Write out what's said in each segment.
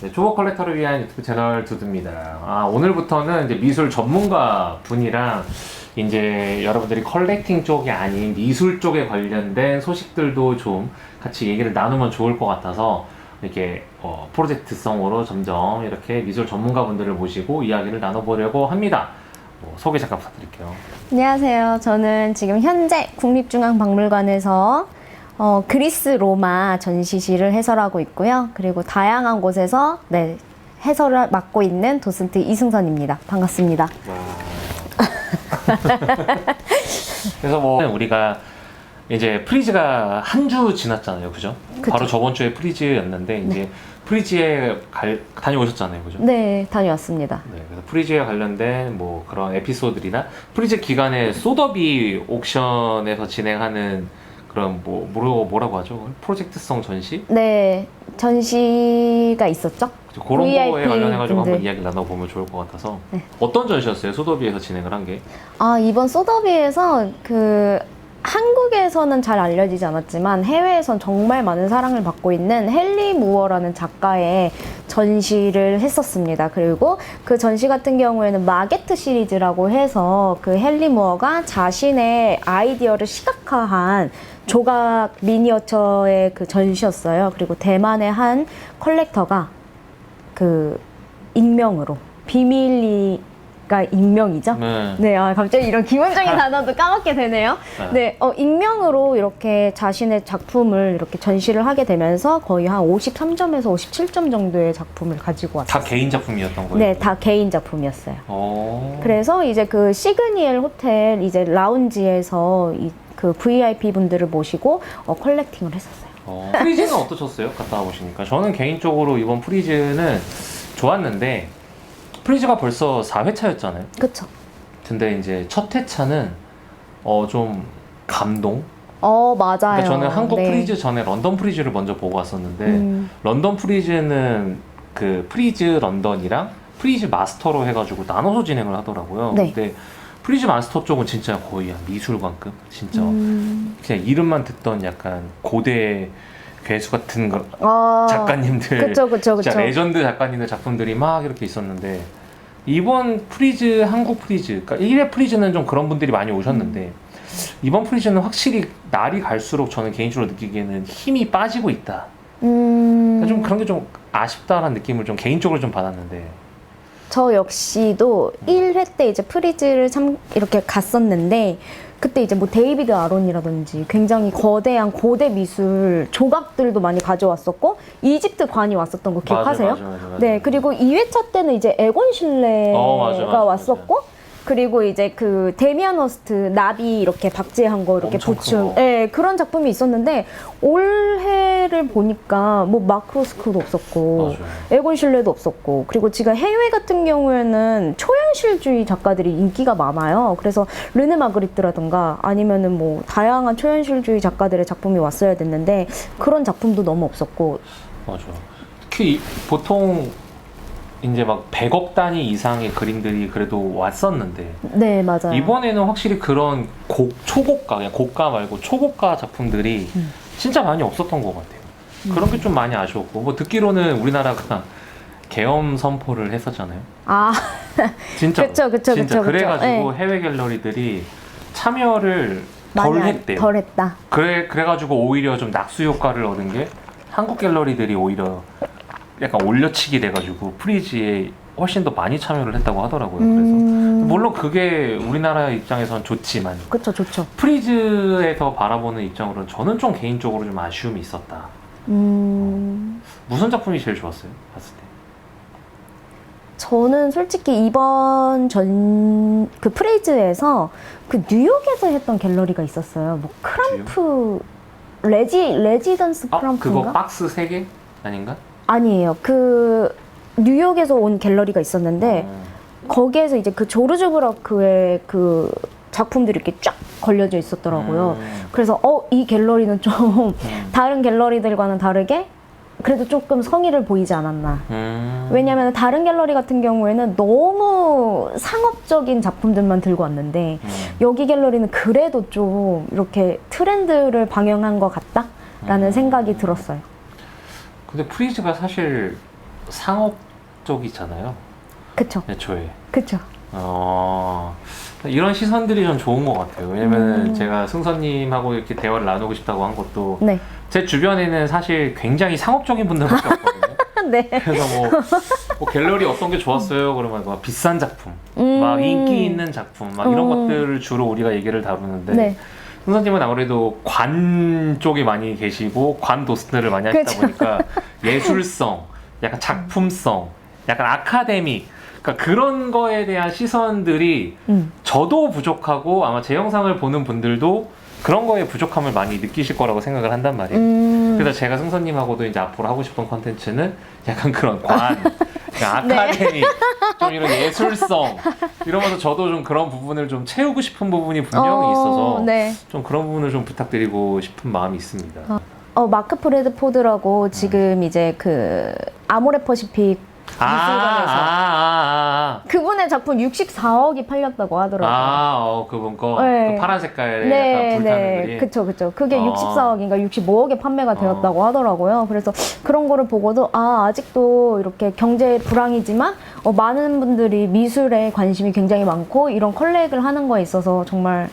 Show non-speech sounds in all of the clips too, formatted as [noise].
네, 초보 컬렉터를 위한 유튜브 채널 두두입니다. 아, 오늘부터는 이제 미술 전문가 분이랑 이제 여러분들이 컬렉팅 쪽이 아닌 미술 쪽에 관련된 소식들도 좀 같이 얘기를 나누면 좋을 것 같아서 이렇게 어, 프로젝트성으로 점점 이렇게 미술 전문가 분들을 모시고 이야기를 나눠보려고 합니다. 뭐, 소개 잠깐 부탁드릴게요. 안녕하세요. 저는 지금 현재 국립중앙박물관에서 어, 그리스 로마 전시실을 해설하고 있고요. 그리고 다양한 곳에서 네, 해설을 맡고 있는 도슨트 이승선입니다. 반갑습니다. 그래서 뭐 우리가 이제 프리즈가 한 주 지났잖아요, 그죠? 그쵸. 바로 저번 주에 프리즈였는데 이제 프리즈에 갈, 다녀오셨잖아요, 그죠? 네, 다녀왔습니다. 네, 그래서 프리즈에 관련된 뭐 그런 에피소드들이나 프리즈 기간에 소더비 옥션에서 진행하는 그런 뭐 뭐라고 뭐라고 하죠? 프로젝트성 전시 네, 전시가 있었죠? 그죠? 그런 VIP 거에 관련해가지고 한번 분들. 이야기 나눠보면 좋을 것 같아서 네. 어떤 전시였어요? 소더비에서 진행을 한 게? 아, 이번 소더비에서 그 한국에서는 잘 알려지지 않았지만 해외에선 정말 많은 사랑을 받고 있는 헨리 무어라는 작가의 전시를 했었습니다. 그리고 그 전시 같은 경우에는 마게트 시리즈라고 해서 그 헨리 무어가 자신의 아이디어를 시각화한 조각 미니어처의 그 전시였어요. 그리고 대만의 한 컬렉터가 그 익명으로 비밀리 가 익명이죠. 네. 네, 아, 갑자기 이런 기본적인 [laughs] 단어도 까먹게 되네요. 네. 네, 어, 익명으로 이렇게 자신의 작품을 이렇게 전시를 하게 되면서 거의 한 53점에서 57점 정도의 작품을 가지고 다 왔어요. 개인 작품이었던 거예요? 네, 다 개인 작품이었어요. 어. 그래서 이제 그 시그니엘 호텔 이제 라운지에서 이, 그 VIP 분들을 모시고 어, 컬렉팅을 했었어요. 어, 프리즈는 [laughs] 어떠셨어요? 갔다 와 보시니까 저는 개인적으로 이번 프리즈는 좋았는데 프리즈가 벌써 4회차였잖아요 그쵸? 근데 이제 첫 회차는 어 좀 감동 어, 맞아요. 그러니까 저는 한국 네. 프리즈 전에 런던 프리즈를 먼저 보고 왔었는데 음, 런던 프리즈는 그 프리즈 런던이랑 프리즈 마스터로 해가지고 나눠서 진행을 하더라고요 네. 근데 프리즈 마스터 쪽은 진짜 거의 한 미술관급? 진짜 음, 그냥 이름만 듣던 약간 고대 괴수 같은 거 아, 작가님들. 그쵸, 그쵸, 그쵸. 진짜 레전드 작가님들 작품들이 막 이렇게 있었는데 이번 프리즈 한국 프리즈 그러니까 1회 프리즈는 좀 그런 분들이 많이 오셨는데 이번 프리즈는 확실히 날이 갈수록 저는 개인적으로 느끼기에는 힘이 빠지고 있다. 음, 그러니까 좀 그런 게 좀 아쉽다라는 느낌을 좀 개인적으로 좀 받았는데 저 역시도 1회 때 이제 프리즈를 참 이렇게 갔었는데 그때 이제 뭐 데이비드 아론이라든지 굉장히 거대한 고대 미술 조각들도 많이 가져왔었고 이집트 관이 왔었던 거 기억하세요? 맞아, 맞아, 맞아, 맞아. 네, 그리고 2회차 때는 이제 에곤 실레가 어, 맞아, 맞아, 왔었고 그리고 이제 그 데미안 워스트 나비 이렇게 박제한 거 이렇게 엄청 보충 큰 거. 예, 그런 작품이 있었는데 올해를 보니까 뭐 마크로스크도 없었고 맞아요. 에곤 실레도 없었고 그리고 지금 해외 같은 경우에는 초현실주의 작가들이 인기가 많아요. 그래서 르네 마그리트라든가 아니면은 뭐 다양한 초현실주의 작가들의 작품이 왔어야 됐는데 그런 작품도 너무 없었고 맞아 특히 이- 보통 이제 막 100억 단위 이상의 그림들이 그래도 왔었는데 네 맞아요. 이번에는 확실히 그런 고, 초고가, 그냥 고가 말고 초고가 작품들이 음. 진짜 많이 없었던 것 같아요. 그런 게 좀 많이 아쉬웠고, 뭐 듣기로는 우리나라가 계엄 선포를 했었잖아요. 아 진짜. 그쵸, 그쵸, 진짜 그쵸, 그쵸. 그래가지고 네. 해외 갤러리들이 참여를 덜 안- 했대요. 덜 했다. 그래, 그래가지고 오히려 좀 낙수 효과를 얻은 게 한국 갤러리들이 오히려 약간 올려치기 돼가지고 프리즈에 훨씬 더 많이 참여를 했다고 하더라고요. 그래서. 음, 물론 그게 우리나라 입장에선 좋지만 그쵸 좋죠. 프리즈에서 바라보는 입장으로는 저는 좀 개인적으로 좀 아쉬움이 있었다. 음, 무슨 작품이 제일 좋았어요? 봤을 때. 저는 솔직히 이번 전 그 프레이즈에서 그 뉴욕에서 했던 갤러리가 있었어요. 뭐 크람프 레지 레지던스 아, 그거 크람프인가? 박스 3개 아닌가? 아니에요. 그 뉴욕에서 온 갤러리가 있었는데 어, 거기에서 이제 그 조르주 브라크의 그 작품들이 이렇게 쫙 걸려져 있었더라고요. 음, 그래서 어 이 갤러리는 좀 음, [laughs] 다른 갤러리들과는 다르게 그래도 조금 성의를 보이지 않았나. 음. 왜냐하면 다른 갤러리 같은 경우에는 너무 상업적인 작품들만 들고 왔는데 음, 여기 갤러리는 그래도 좀 이렇게 트렌드를 방영한 것 같다라는 음. 생각이 들었어요. 근데 프리즈가 사실 상업 쪽이잖아요. 그쵸, 애초에. 그쵸. 어, 이런 시선들이 좀 좋은 것 같아요. 왜냐면 음. 제가 승선님하고 이렇게 대화를 나누고 싶다고 한 것도 네. 제 주변에는 사실 굉장히 상업적인 분들밖에 없거든요. [laughs] 네. 그래서 뭐, 뭐 갤러리 어떤 게 좋았어요? 그러면 막 비싼 작품, 음. 막 인기 있는 작품, 막 이런 음. 것들을 주로 우리가 얘기를 다루는데 네. 승선님은 아무래도 관 쪽에 많이 계시고 관 도스트를 많이 하시다 그쵸. 보니까 [laughs] 예술성, 약간 작품성, 약간 아카데미, 그러니까 그런 거에 대한 시선들이 음. 저도 부족하고 아마 제 영상을 보는 분들도 그런 거에 부족함을 많이 느끼실 거라고 생각을 한단 말이에요. 음. 그래서 제가 승선님하고도 이제 앞으로 하고 싶은 컨텐츠는 약간 그런 관. [laughs] 아카데미, 좀 이런 예술성 이러면서 저도 좀 그런 부분을 좀 채우고 싶은 부분이 분명히 어, 있어서 네. 좀 그런 부분을 좀 부탁드리고 싶은 마음이 있습니다. 어. 어, 마크 프레드포드라고 지금 이제 그 아모레 퍼시픽 아, 아, 미술관에서 아, 그분의 작품 64억이 팔렸다고 아, 하더라고요. 아, 어, 그분 거, 네. 그 파란 색깔의 네, 약간 불타는 네, 그림. 그쵸, 그쵸. 그게 어. 64억인가 65억에 판매가 되었다고 하더라고요. 그래서 그런 거를 보고도 아 아직도 이렇게 경제 불황이지만 어, 많은 분들이 미술에 관심이 굉장히 많고 이런 컬렉을 하는 거에 있어서 정말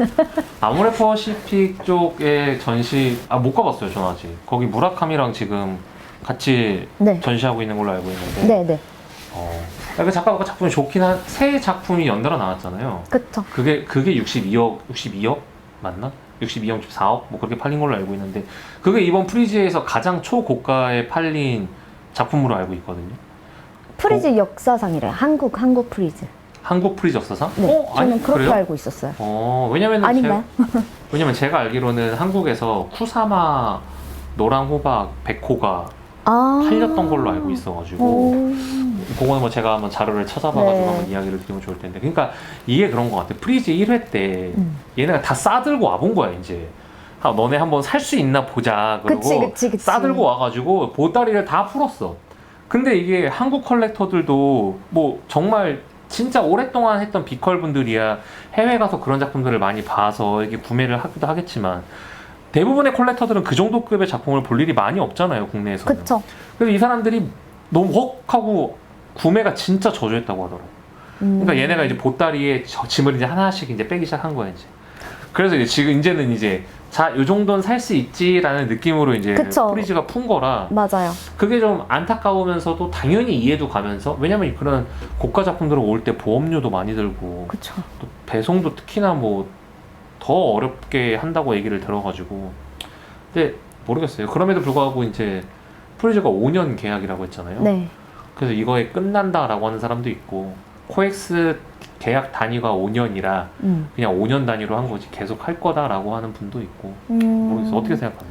[laughs] 아모레 퍼시픽 쪽의 전시 아 못 가봤어요 전 아직 거기 무라카미랑 지금 같이 네, 전시하고 있는 걸로 알고 있는데 네, 네, 어. 그 작가가 작품이 좋긴 한 세 작품이 연달아 나왔잖아요 그쵸. 그게 그게 62억 62억 맞나? 62억 64억 뭐 그렇게 팔린 걸로 알고 있는데 그게 이번 프리즈에서 가장 초고가에 팔린 작품으로 알고 있거든요 프리즈 역사상이래. 한국 한국 프리즈. 한국 프리즈 역사상? 네, 어? 아니 저는 그렇게 그래요? 알고 있었어요. 어 왜냐면 아닌가요? 왜냐면 제가 알기로는 한국에서 쿠사마 노랑 호박 백호가 아 팔렸던 걸로 알고 있어가지고 오. 그거는 뭐 제가 한번 자료를 찾아봐가지고 네. 한번 이야기를 드리면 좋을 텐데 그러니까 이게 그런 것 같아 프리즈 1회 때 음. 얘네가 다 싸들고 와본 거야 이제 아, 너네 한번 살 수 있나 보자 그러고 그치, 그치, 그치. 싸들고 와가지고 보따리를 다 풀었어 근데 이게 한국 컬렉터들도 뭐 정말 진짜 오랫동안 했던 비컬 분들이야 해외 가서 그런 작품들을 많이 봐서 이게 구매를 하기도 하겠지만 대부분의 컬렉터들은 그 정도 급의 작품을 볼 일이 많이 없잖아요 국내에서는 그쵸. 그래서 이 사람들이 너무 헉 하고 구매가 진짜 저조했다고 하더라고. 음. 그러니까 얘네가 이제 보따리에 저 짐을 이제 하나씩 이제 빼기 시작한 거야 이제. 그래서 이제 지금 이제는 이제 자, 요 정도는 살 수 있지라는 느낌으로 이제 그쵸. 프리즈가 푼 거라 맞아요. 그게 좀 안타까우면서도 당연히 이해도 가면서 왜냐면 그런 고가 작품들은 올 때 보험료도 많이 들고 그쵸. 또 배송도 특히나 뭐 더 어렵게 한다고 얘기를 들어가지고 근데 모르겠어요. 그럼에도 불구하고 이제 프리즈가 5년 계약이라고 했잖아요. 네. 그래서 이거에 끝난다라고 하는 사람도 있고 코엑스 계약 단위가 5년이라 음. 그냥 5년 단위로 한 거지 계속 할 거다라고 하는 분도 있고 음. 모르겠어요. 어떻게 생각하세요?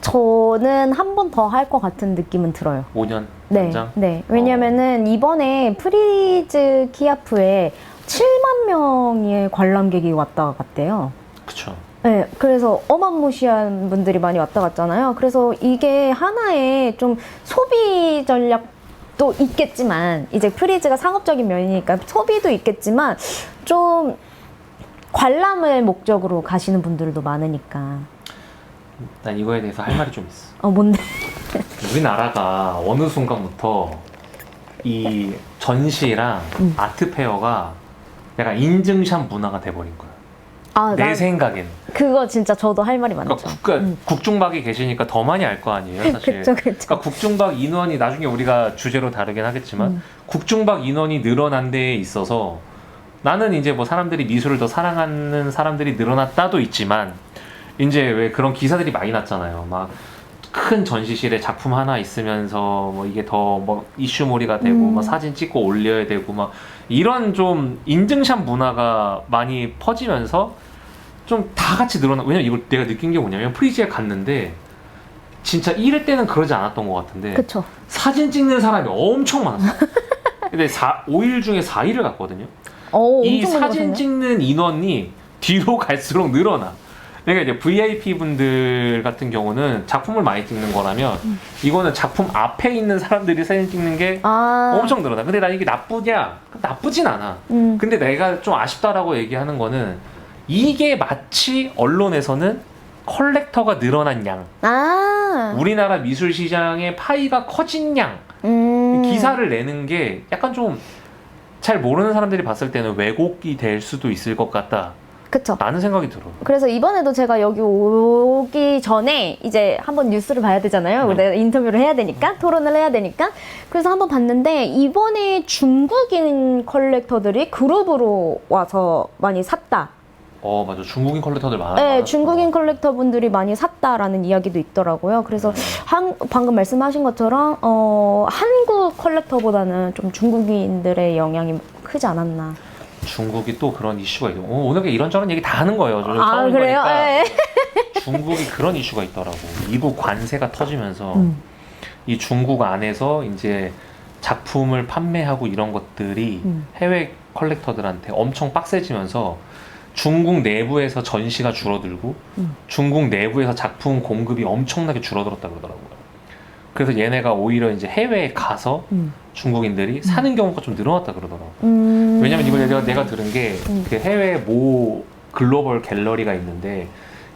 저는 한 번 더 할 것 같은 느낌은 들어요. 5년 네, 연장? 네. 왜냐면은 이번에 프리즈 키아프에 7만 명의 관람객이 왔다 갔대요. 그쵸. 네, 그래서 어마무시한 분들이 많이 왔다 갔잖아요. 그래서 이게 하나의 좀 소비 전략도 있겠지만, 이제 프리즈가 상업적인 면이니까 소비도 있겠지만, 좀 관람을 목적으로 가시는 분들도 많으니까. 난 이거에 대해서 할 말이 좀 있어. 어, 뭔데? 우리나라가 어느 순간부터 이 전시랑 음. 아트 페어가 약간 인증샷 문화가 돼버린 거야. 아, 내나 생각엔. 그거 진짜 저도 할 말이 많죠. 그러니까 국가, 음. 국중박이 계시니까 더 많이 알 거 아니에요, [laughs] 사실. 그쵸, 그쵸. 그러니까 국중박 인원이 나중에 우리가 주제로 다루긴 하겠지만 음. 국중박 인원이 늘어난 데에 있어서 나는 이제 뭐 사람들이 미술을 더 사랑하는 사람들이 늘어났다도 있지만 이제 왜 그런 기사들이 많이 났잖아요. 막 큰 전시실에 작품 하나 있으면서 뭐 이게 더 뭐 이슈몰이가 되고 음. 막 사진 찍고 올려야 되고 막 이런 좀 인증샷 문화가 많이 퍼지면서 좀 다 같이 늘어나 왜냐면 이걸 내가 느낀 게 뭐냐면 프리즈에 갔는데 진짜 1회 때는 그러지 않았던 것 같은데 그쵸. 사진 찍는 사람이 엄청 많았어. [laughs] 근데 4, 5일 중에 4일을 갔거든요. 어, 이 엄청 사진 찍는 인원이 뒤로 [laughs] 갈수록 늘어나. 그러니까 이제 VIP 분들 같은 경우는 작품을 많이 찍는 거라면 음. 이거는 작품 앞에 있는 사람들이 사진 찍는 게 아, 엄청 늘어나. 근데 난 이게 나쁘냐? 나쁘진 않아. 음. 근데 내가 좀 아쉽다라고 얘기하는 거는 이게 마치 언론에서는 컬렉터가 늘어난 양, 아, 우리나라 미술 시장의 파이가 커진 양 음. 기사를 내는 게 약간 좀 잘 모르는 사람들이 봤을 때는 왜곡이 될 수도 있을 것 같다. 그쵸. 라는 생각이 들어요. 그래서 이번에도 제가 여기 오기 전에 이제 한번 뉴스를 봐야 되잖아요. 네. 내가 인터뷰를 해야 되니까, 토론을 해야 되니까. 그래서 한번 봤는데, 이번에 중국인 컬렉터들이 그룹으로 와서 많이 샀다. 어 맞아 중국인 컬렉터들 많아. 네. 중국인 컬렉터 분들이 많이 샀다라는 이야기도 있더라고요. 그래서 한, 방금 말씀하신 것처럼, 어, 한국 컬렉터보다는 좀 중국인들의 영향이 크지 않았나. 중국이 또 그런 이슈가 있고 어, 오늘 이런저런 얘기 다 하는 거예요. 저는 아, 처음 그래요? 보니까 예. [laughs] 중국이 그런 이슈가 있더라고. 미국 관세가 터지면서 음. 이 중국 안에서 이제 작품을 판매하고 이런 것들이 음. 해외 컬렉터들한테 엄청 빡세지면서 중국 내부에서 전시가 줄어들고 음. 중국 내부에서 작품 공급이 엄청나게 줄어들었다 그러더라고요. 그래서 얘네가 오히려 이제 해외에 가서 음. 중국인들이 사는 경우가 좀 늘어났다 그러더라고. 음. 왜냐면 이걸 내가, 내가 들은 게 음. 그 해외 모 글로벌 갤러리가 있는데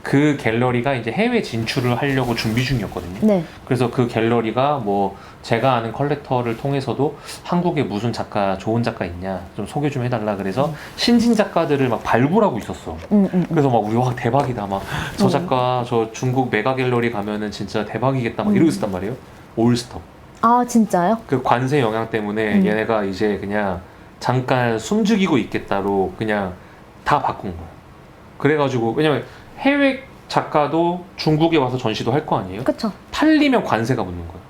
그 갤러리가 이제 해외 진출을 하려고 준비 중이었거든요. 네. 그래서 그 갤러리가 뭐 제가 아는 컬렉터를 통해서도 한국에 무슨 작가 좋은 작가 있냐 좀 소개 좀 해달라 그래서 신진 작가들을 막 발굴하고 있었어. 음, 음. 그래서 막 우리 와 대박이다 막저 음. 작가 저 중국 메가 갤러리 가면은 진짜 대박이겠다 막 음. 이러고 있었단 말이에요. 올스톱. 아, 진짜요? 그 관세 영향 때문에 음. 얘네가 이제 그냥 잠깐 숨죽이고 있겠다로 그냥 다 바꾼 거야. 그래가지고 왜냐면 해외 작가도 중국에 와서 전시도 할 거 아니에요? 그쵸. 팔리면 관세가 붙는 거야.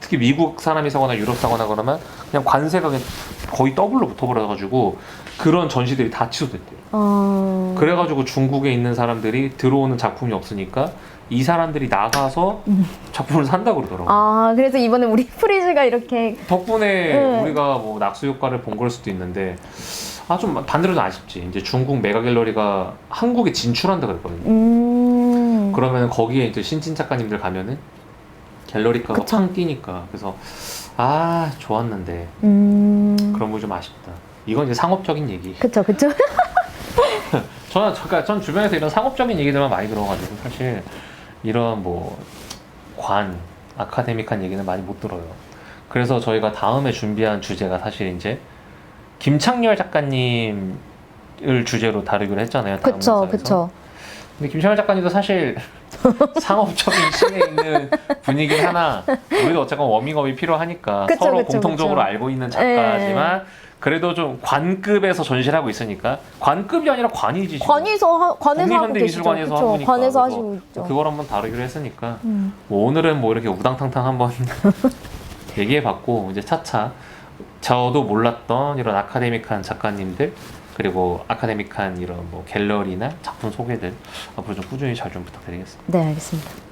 특히 미국 사람이 사거나 유럽 사거나 그러면 그냥 관세가 그냥 거의 더블로 붙어버려가지고 그런 전시들이 다 취소됐대요. 어. 그래가지고 중국에 있는 사람들이 들어오는 작품이 없으니까 이 사람들이 나가서 음. 작품을 산다 그러더라고. 요 아, 그래서 이번에 우리 [laughs] 프리즈가 이렇게 덕분에 네. 우리가 뭐 낙수 효과를 본 걸 수도 있는데 아 좀 반대로는 아쉽지. 이제 중국 메가 갤러리가 한국에 진출한다 그랬거든요. 음. 그러면 거기에 이제 신진 작가님들 가면은 갤러리가가 그쵸. 팡 뛰니까 그래서 아 좋았는데 음. 그런 부분이 좀 아쉽다. 이건 이제 상업적인 얘기. 그쵸, 그쵸. [laughs] 저는 그러니까 전 주변에서 이런 상업적인 얘기들만 많이 들어가지고 사실 이런 뭐관 아카데믹한 얘기는 많이 못 들어요. 그래서 저희가 다음에 준비한 주제가 사실 이제 김창렬 작가님을 주제로 다루기로 했잖아요. 다음 그쵸, 영상에서. 그쵸. 근데 김창렬 작가님도 사실 [laughs] 상업적인 씬에 있는 분위기 하나 우리도 어쨌건 워밍업이 필요하니까 그쵸, 서로 그쵸, 공통적으로 그쵸. 알고 있는 작가지만 그래도 좀 관급에서 전시를 하고 있으니까 관급이 아니라 관이지 지금. 관에서 하, 관에서 하고 계시죠. 국립현대미술관에서 그쵸. 있으니까. 관에서 그래서 하시고 있죠. 그걸 한번 다루기로 했으니까 음. 뭐 오늘은 뭐 이렇게 우당탕탕 한번 [laughs] 얘기해봤고 이제 차차 저도 몰랐던 이런 아카데믹한 작가님들 그리고 아카데믹한 이런 뭐 갤러리나 작품 소개들 앞으로 좀 꾸준히 잘 좀 부탁드리겠습니다. 네, 알겠습니다. 네.